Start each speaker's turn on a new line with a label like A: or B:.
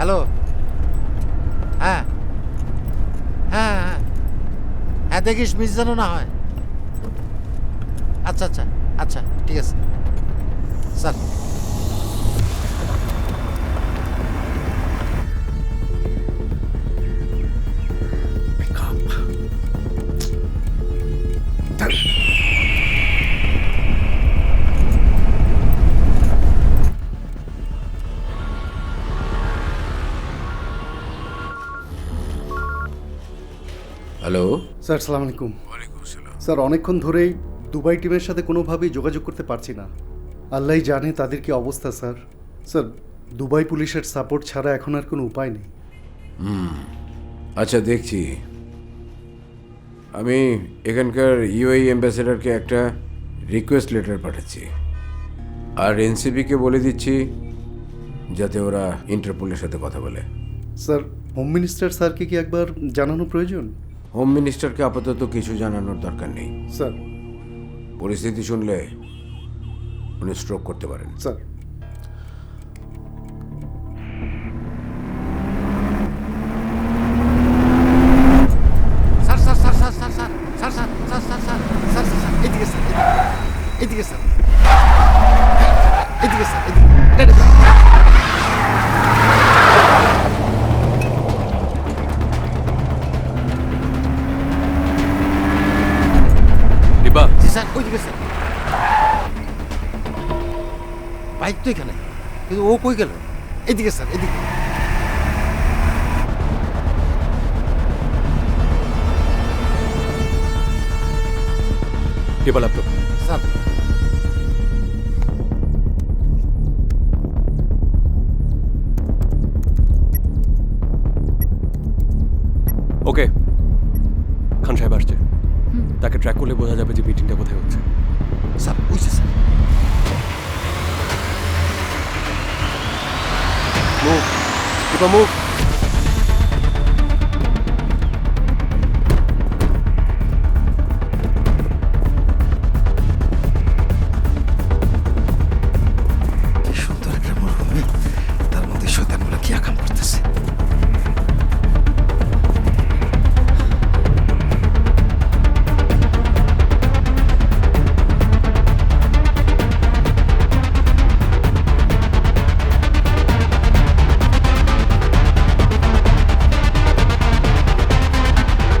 A: Hello? হ্যাঁ। হ্যাঁ হ্যাঁ। হ্যাঁ দেখিস, মিস যেন না হয়। আচ্ছা আচ্ছা আচ্ছা ঠিক আছে। স্যার।
B: হ্যালো
C: স্যার সালাম আলাইকুম। স্যার অনেকক্ষণ ধরেই দুবাই টিমের সাথে কোনোভাবেই যোগাযোগ করতে পারছি না। আল্লাহ জানে তাদের কি অবস্থা স্যার। স্যার দুবাই পুলিশের সাপোর্ট ছাড়া এখন আর কোনো উপায় নেই।
B: আচ্ছা দেখছি। আমি এখানকার ইউএই অ্যাম্বাসেডারকে একটা রিকোয়েস্ট লেটার পাঠাচ্ছি। আর এনসিপিকে বলে দিচ্ছি যাতে ওরা ইন্টারপোলের সাথে কথা বলে।
C: স্যার হোম মিনিস্টার স্যারকে কি একবার জানানো প্রয়োজন?
B: হোম মিনিস্টারকে আপাতত কিছু জানানোর দরকার নেই
C: স্যার
B: পরিস্থিতি শুনলে উনি স্ট্রোক করতে পারেন
C: স্যার
A: এদিকে স্যার এদিকে স্যার এদিকে স্যার এদিকে স্যার বাইক তো এখানে। কিন্তু ও কই গেল? এদিকে স্যার এদিকে।
D: Laptop
A: sir.
D: ওকে। খান সাহেব আসছে। তাকে ট্র্যাক করলে বোঝা যাবে যে মিটিংটা কোথায় হচ্ছে।
A: স্যার বুঝছে sir.
D: Move. Keep on move.